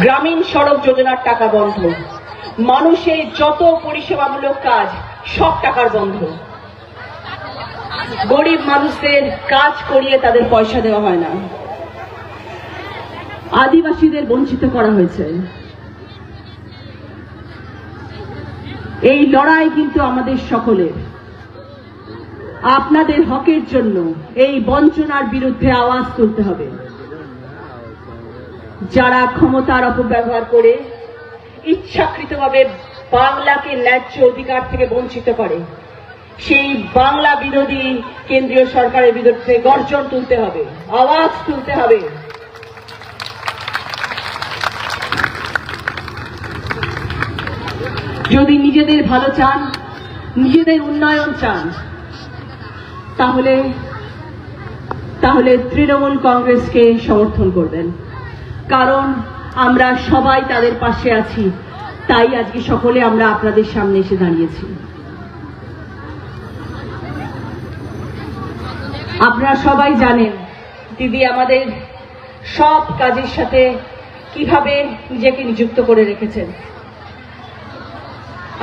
গ্রামীণ সড়ক যোজনার টাকা বন্ধ। মানুষের যত পরিষেবামূলক কাজ, সব টাকার বন্ধ। গরিব মানুষদের কাজ করিয়ে তাদের পয়সা দেওয়া হয় না। আদিবাসীদের বঞ্চিত করা হয়েছে। এই লড়াই কিন্তু আমাদের সকলের। আপনাদের হকের জন্য এই বঞ্চনার বিরুদ্ধে আওয়াজ তুলতে হবে। যারা ক্ষমতার অপব্যবহার করে ইচ্ছাকৃতভাবে বাংলাকে ন্যায্য অধিকার থেকে বঞ্চিত করে, সেই বাংলা বিরোধী কেন্দ্রীয় সরকারের বিরুদ্ধে গর্জন তুলতে হবে, আওয়াজ তুলতে হবে। যদি নিজেদের ভালো চান, নিজেদের উন্নয়ন চান, তাহলে তাহলে তৃণমূল কংগ্রেসকে সমর্থন করবেন। কারণ আমরা সবাই তাদের পাশে আছি। তাই আজকে সকলে আমরা আপনাদের সামনে এসে দাঁড়িয়েছি। আপনারা সবাই জানেন, দিদি আমাদের সব কাজের সাথে কীভাবে নিজেকে নিযুক্ত করে রেখেছেন।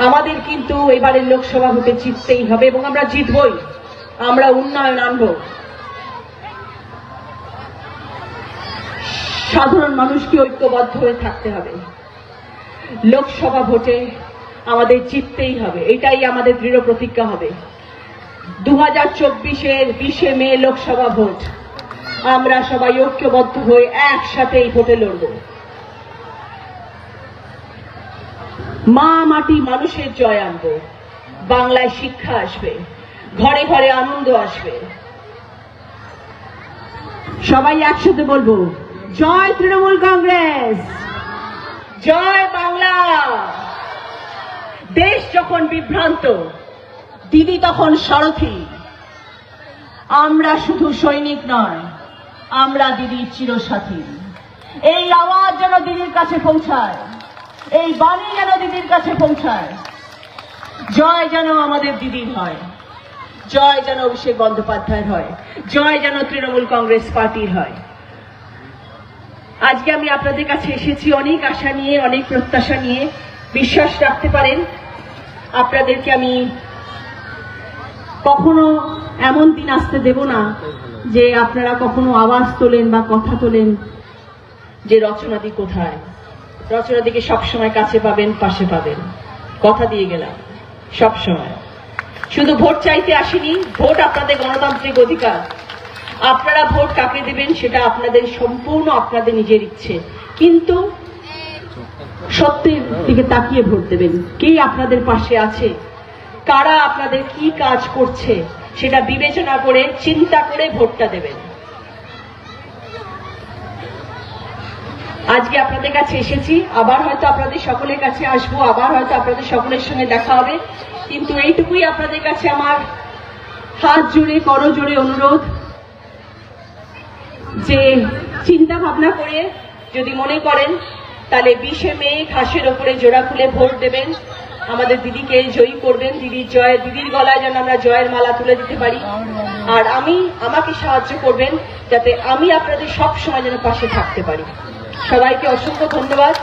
আমাদের কিন্তু এবারের লোকসভা হতে জিততেই হবে এবং আমরা জিতবই। আমরা উন্নয়ন আনব। সাধারণ মানুষকে ঐক্যবদ্ধ হয়ে থাকতে হবে। লোকসভা ভোটে আমাদের জিততেই হবে, এটাই আমাদের দৃঢ় প্রতিজ্ঞা হবে। দু হাজার চব্বিশের বিশে মে লোকসভা ভোট, আমরা সবাই ঐক্যবদ্ধ হয়ে একসাথে এই ভোটে লড়ব। মা মাটি মানুষের জয় আনব, বাংলায় শিক্ষা আসবে, ঘরে ঘরে আনন্দ আসবে। সবাই একসাথে বলব জয় তৃণমূল কংগ্রেস। জয় বাংলা। দেশ যখন বিভ্রান্ত, দিদি তখন সারথী। আমরা শুধু সৈনিক নয়, আমরা দিদির চিরসাথী। এই আওয়াজ যেন দিদির কাছে পৌঁছায়, এই বাণী যেন দিদির কাছে পৌঁছায়। জয় যেন আমাদের দিদির হয়, জয় যেন অভিষেক বন্দ্যোপাধ্যায়ের হয়, জয় যেন তৃণমূল কংগ্রেস পার্টির হয়। আজকে আমি আপনাদের কাছে এসেছি অনেক আশা নিয়ে, অনেক প্রত্যাশা নিয়ে। বিশ্বাস রাখতে পারেন, আপনাদেরকে আমি কখনো এমন দিন আসতে দেব না যে আপনারা কখনো আওয়াজ তোলেন বা কথা তোলেন যে রচনাদি কোথায়। রচনাদিকে সবসময় কাছে পাবেন, পাশে পাবেন। কথা দিয়ে গেলাম, সবসময়। শুধু ভোট চাইতে আসিনি, ভোট আপনাদের গণতান্ত্রিক অধিকার। আপনারা ভোট কাকে দেবেন সেটা আপনাদের সম্পূর্ণ আপনাদের নিজের ইচ্ছে। কিন্তু সত্যের দিকে তাকিয়ে ভোট দেবেন। কে আপনাদের পাশে আছে? কারা আপনাদের কি কাজ করছে? সেটা বিবেচনা করে, চিন্তা করে ভোটটা দেবেন। আজকে আপনাদের কাছে এসেছি। আবার হয়তো আপনাদের সকলের কাছে আসব, আবার হয়তো আপনাদের সকলের সঙ্গে দেখা হবে। কিন্তু এইটুকুই আপনাদের কাছে আমার হাত জোড়ে করো জোড়ে অনুরোধ। যে চিন্তা ভাবনা করে যদি মনে করেন, তাহলে বিশে মে ঘাসের ওপরে জোড়া খুলে ভোট দেবেন। আমাদের দিদিকে জয়ী করবেন। দিদির জয় দিদির গলায় যেন আমরা জয়ের মালা তুলে দিতে পারি। আর আমি, আমাকে সাহায্য করবেন যাতে আমি আপনাদের সব সময় যেন পাশে থাকতে পারি। সবাইকে অসংখ্য ধন্যবাদ।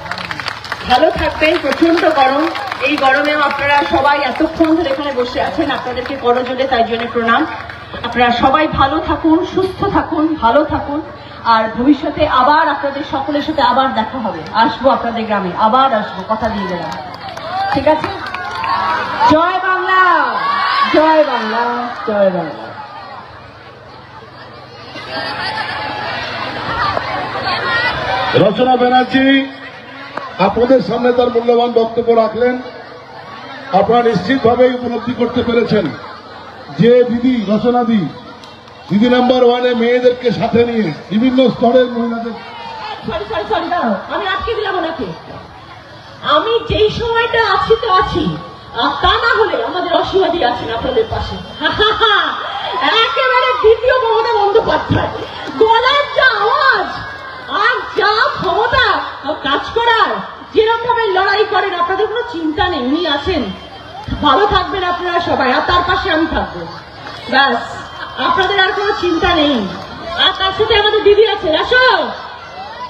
ভালো থাকবেন প্রচণ্ড গরম। এই গরমেও আপনারা সবাই এতক্ষণ ধরে এখানে বসে আছেন, আপনাদেরকে করজোরে তাই জন্য প্রণাম। আপনারা সবাই ভালো থাকুন, সুস্থ থাকুন, ভালো থাকুন। আর ভবিষ্যতে আবার আপনাদের সকলের সাথে আবার দেখা হবে। আসব আপনাদের গ্রামে, আবার আসব, কথা দিয়ে গেলাম। ঠিক আছে? জয় বাংলা! জয় বাংলা জয় বাংলা। রচনা ব্যানার্জি, আপনাদের সামনে তার মূল্যবান বক্তব্য রাখলেন। আপনারা নিশ্চিতভাবে উপলব্ধি করতে পেরেছেন। যে দিদি রচনা দি, দিদি নাম্বার ওয়ানে মেয়েদেরকে সাথে নিয়ে বিভিন্ন স্তরের মহিলাদের আমি আটকে দিলাম ওনাকে। আমি যেই সময়টা আছি তো আছি, আর তা না হলে আমাদের অসীমাদি আছেন আপনাদের পাশে। একেবারে দ্বিতীয় মমতা বন্দ্যোপাধ্যায়। গলার যা আওয়াজ আর যা ক্ষমতা কাজ করার যেরকম ভাবে লড়াই করেন, আপনাদের কোনো চিন্তা নেই, উনি আছেন। ভালো থাকবেন আপনারা সবাই, আর তার পাশে আমি থাকব। ব্যাস, আপনাদের আর কোনো চিন্তা নেই। আর তার সাথে আমাদের দিদি আছে আসো।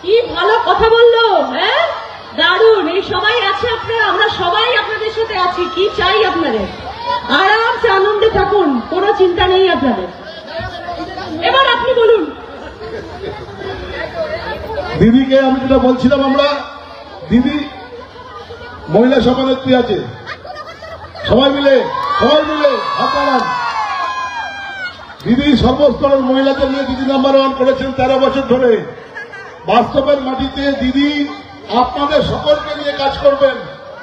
কি ভালো কথা বলল হ্যাঁ? দারুণ, এই সবাই আছে আপনারা, আমরা সবাই আপনাদের সাথে আছি, কি চাই আপনাদের? আরামসে আনন্দে থাকুন, কোনো চিন্তা নেই আপনাদের। এবার আপনি বলুন। দিদিকে আমি যেটা বলছিলাম আমরা, দিদি, মহিলা সভানেত্রী আছে। সবাই মিলে সবাই মিলে বাড়ান। দিদি সর্বস্তরের মহিলাদের নিয়ে দিদি নাম্বার ওয়ান করেছেন তেরো বছর ধরে। বাস্তবের মাটিতে দিদি আপনাদের সকলকে নিয়ে কাজ করবেন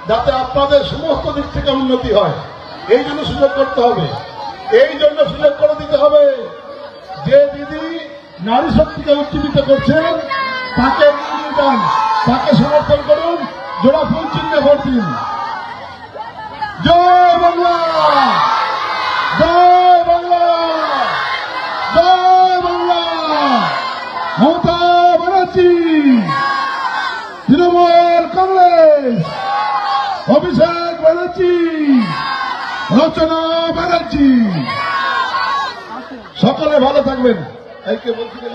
যাতে আপনাদের সমস্ত দিক থেকে উন্নতি হয়। এই জন্য সুযোগ করতে হবে। এই জন্য সুযোগ করে দিতে হবে যে দিদি নারী শক্তিকে উজ্জীবিত করছেন, তাকে তাকে সমর্থন করুন, জোড়া ফুল চিহ্নে ভোট দিন জয় বাংলা! জয় বাংলা! জয় বাংলা! মমতা ব্যানার্জি, তৃণমূল কংগ্রেস, অভিষেক ব্যানার্জি, রচনা ব্যানার্জি। সকলে ভালো থাকবেন। এই কে বলছিলেন